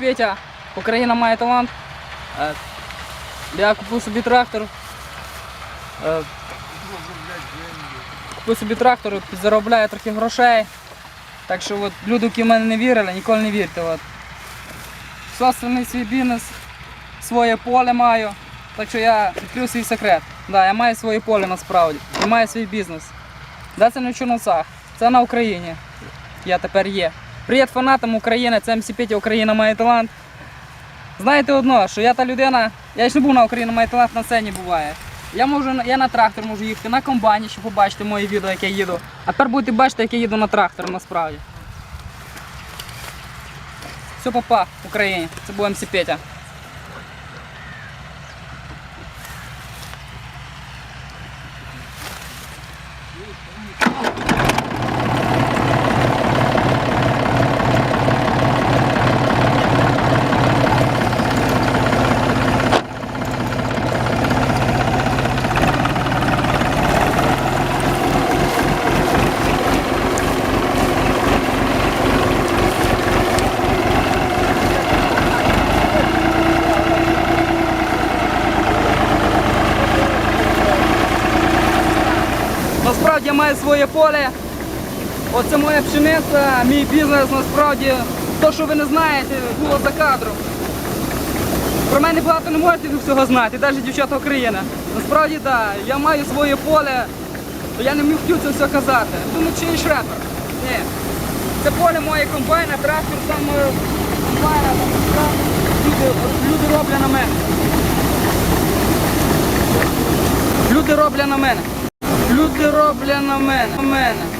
Петя, Україна має талант. Е, Я купив собі трактор. Е, Купив собі трактор, підзаробляю трохи грошей. Так що от, люди, які в мене не вірили, ніколи не вірте. От. Собственний свій бізнес, своє поле маю. Так що я відкрив свій секрет. Да, я маю своє поле насправді. І маю свій бізнес. Да, це не в Чорновцах, це на Україні. Я тепер є. Привіт фанатам України, це МС Петя, Україна має талант. Знаєте одно, що я та людина, я ж не був на Україні має талант на сцені буває. Я можу я на трактор можу їхати, на комбайні, щоб побачити моє відео, як я їду. А тепер будете бачити, як я їду на трактор насправді. Все, папа, Україні. Це був МС Петя. Насправді я маю своє поле. Оце моя пшениця, мій бізнес насправді. То, що ви не знаєте, було за кадром. Про мене багато не можете ви всього знати, навіть дівчата України. Насправді так, да, я маю своє поле, то я не міг це все казати. Думаю, чи шредер. Ні. Це поле моє комбайна, трактор сам моє комбайна, люди, люди роблять на мене. Люди роблять на мене. Люди роблять на мене. На мене.